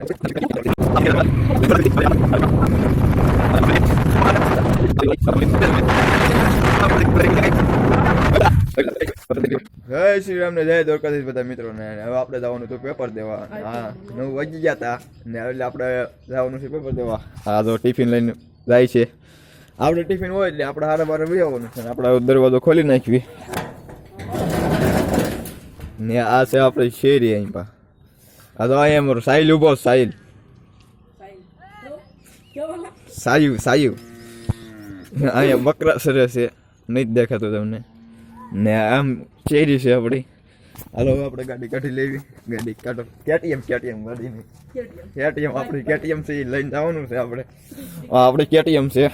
જય શ્રી રામ ને જય દ્વારકાધીશ બધા મિત્રો ને હવે આપણે જવાનું હતું પેપર દેવા. હા, નવ વાગી ગયા હતા ને એટલે આપણે જવાનું છે પેપર દેવા. હા તો ટિફિન લઈને જાય છે. આપણે ટિફિન હોય એટલે આપણે હારા બારે આવવાનું છે. આપણે દરવાજો ખોલી નાખવી ને આ છે આપણે શેરી અહીં પા. અમારો સાહિલ ઊભો છે, સાહિલ સાયુ સાયુ અહીંયા બકરા સરે છે નહીં દેખાતું તમને ને આમ ચેરી છે આપણી હાલો આપણે ગાડી કાઢી લેવી ગાડી કાઢો કેટીએમ કેટીએમ ગાડીની કેટીએમ આપણી કેટીએમ છે લઈને જવાનું છે આપણે આ આપણી કેટીએમ છે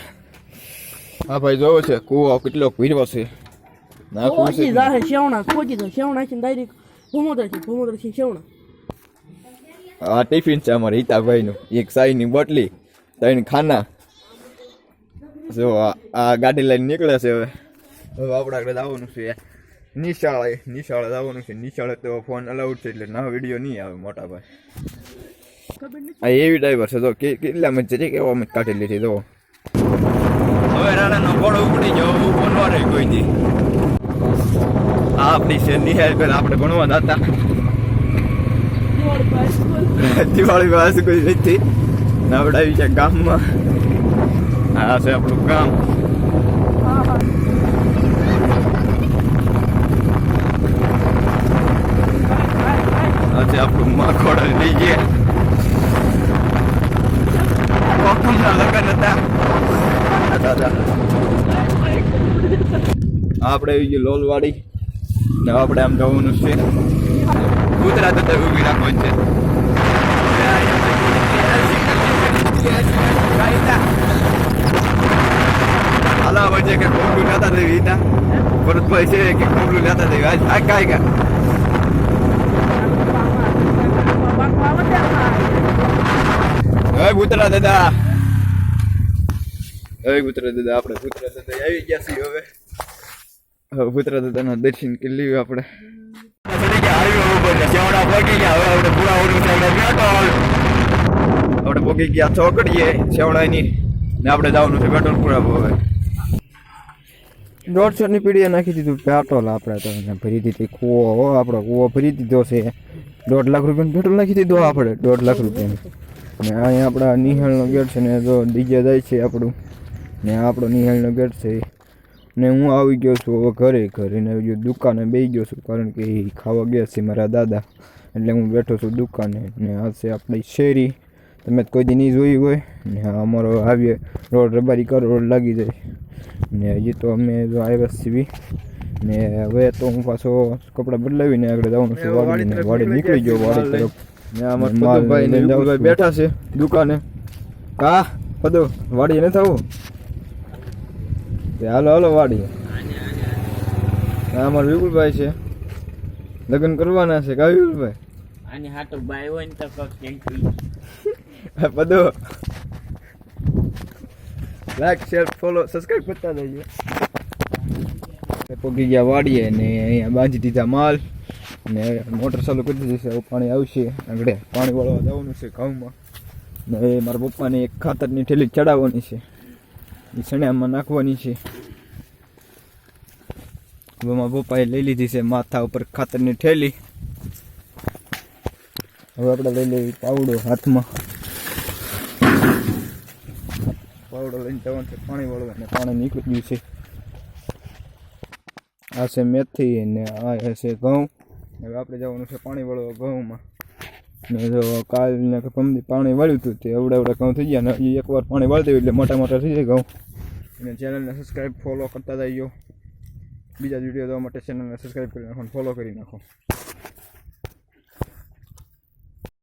હા ભાઈ જોવો છે કૂવો કેટલો પીરવો છે નાખવું છે જાહે શેવણા ખોજી તો શેવણા છે ડાયરેક્ટ ભૂમોદર છે ભૂમોદર છે શેવણા આ ટિફિન છે અમારે હિતાભાઈનું. એક સાઈની બોટલી, ત્રણ ખાના. જો, આ ગાડી લઈને નીકળે છે હવે. હવે આપણે આગળ આવવાનું છે. નિશાળે નિશાળે આવવાનું છે. નિશાળે તો ફોન અલાઉડ છે એટલે ના વીડિયો નહીં આવે મોટા ભાઈ. આ એવી ડ્રાઈવર છે. કે કેટલા મિનિટ છે. કેવા અમે કાઢી લીધી તો હવે રાણાનો ઘોડો ઉપડી ગયો. ઉપર ન રહે કોઈ દી. આ આપણી છે નિહાળ પહેલાં આપણે ભણવા હતા. દિવાળી પાસે કોઈ નથી. નવડાવી છે ગામમાં. આ છે આપણું ગામ. હા હા. આ છે આપણું માખોડ લઈ ગયા કોકમના લગ્ન હતા. આપણે આવી ગયું લોલવાડી. ને આપણે આમ જવાનું છે. ગુજરાત તો ઊભી રાખવાનું છે હાલા વચ્ચે કે કોબલું લેતા દેવી ઈતા ભરતભાઈ છે કે કોબલું લેતા દેવી આજ આ કાંઈ કા હવે કૂતરા દાદા હવે કૂતરા દાદા આપણે કૂતરા દાદા આવી ગયા છીએ હવે હવે કૂતરા દાદાના દર્શન કરી લઈએ આપણે આપણે આપણે પોગી ગયા. ચોકડીએ શેવડાની ને આપણે જવાનું છે પેટ્રોલ પૂરા હવે. દોઢસો ની પીડીએ નાખી દીધું. પેટ્રોલ આપણે તો ભરી દીધી. કૂવો, હો, આપણો કૂવો ભરી દીધો છે. દોઢ લાખ રૂપિયાનું પેટ્રોલ નાખી દીધું આપણે. દોઢ લાખ રૂપિયાનું. ને અહીંયા આપણા નિહાળનો ગેટ છે ને જો ડીજે જાય છે આપણું. ને આપણો નિહાળનો ગેટ છે. ને હું આવી ગયો છું હવે ઘરે ઘરે ને જો દુકાને બેસી ગયો છું કારણ કે એ ખાવા ગયા છે મારા દાદા. એટલે હું બેઠો છું દુકાને ને આ છે આપણી શેરી. તમે તો કોઈ દી નહીં જોઈ હોય ને અમારો આવીએ રોડ રબારી કરો રોડ લાગી જાય. ને હજી તો અમે જો આવ્યા છીએ. ને હવે તો હું પાછો કપડાં બદલાવીને આગળ જવાનું છું વાડીને વાડી નીકળી ગયો વાડી તરફ. ને અમારા બેઠા છે દુકાને. હા પદો વાડી નથી આવું? તે હાલો હાલો વાડી હા અમારા વિપુલભાઈ છે. લગ્ન કરવાના છે કા વિપુલભાઈ? આની હાટો બાય હોય ને તો કોક પદુ લાઈક શેર ફોલો સબસ્ક્રાઇબ કરતા જઈએ પગી ગયા વાડીએ ને અહીંયા બાંધી દીધા માલ. ને મોટર ચાલુ કરી દીધી છે પાણી આવશે. આગળ પાણી વાળવા જવાનું છે ઘઉંમાં ને મારા પપ્પાને એક ખાતરની ઠેલી ચડાવવાની છે. સણિયામાં નાખવાની છે. હવે મારા પપ્પાએ લઈ લીધી છે માથા ઉપર ખાતરની ઠેલી હવે આપણે લઈ લેવી પાવડો હાથમાં. પાવડો લઈને જવાનું છે પાણી વાળવા અને પાણી નીકળી ગયું છે. આ છે મેથી ને આ છે ઘઉં. હવે આપણે જવાનું છે પાણી વળવા ઘઉંમાં. ને જો કાલ ને પાણી વાળ્યું હતું તે અવડા એવડા ઘઉં થઈ ગયા ને હજી એકવાર પાણી વાળી દેવું એટલે મોટા મોટા થઈ જાય ઘઉં. અને ચેનલને સબસ્ક્રાઈબ ફોલો કરતા જઈયો બીજા વીડિયો જોવા માટે ચેનલને સબસ્ક્રાઈબ કરી નાખો ફોલો કરી નાખો.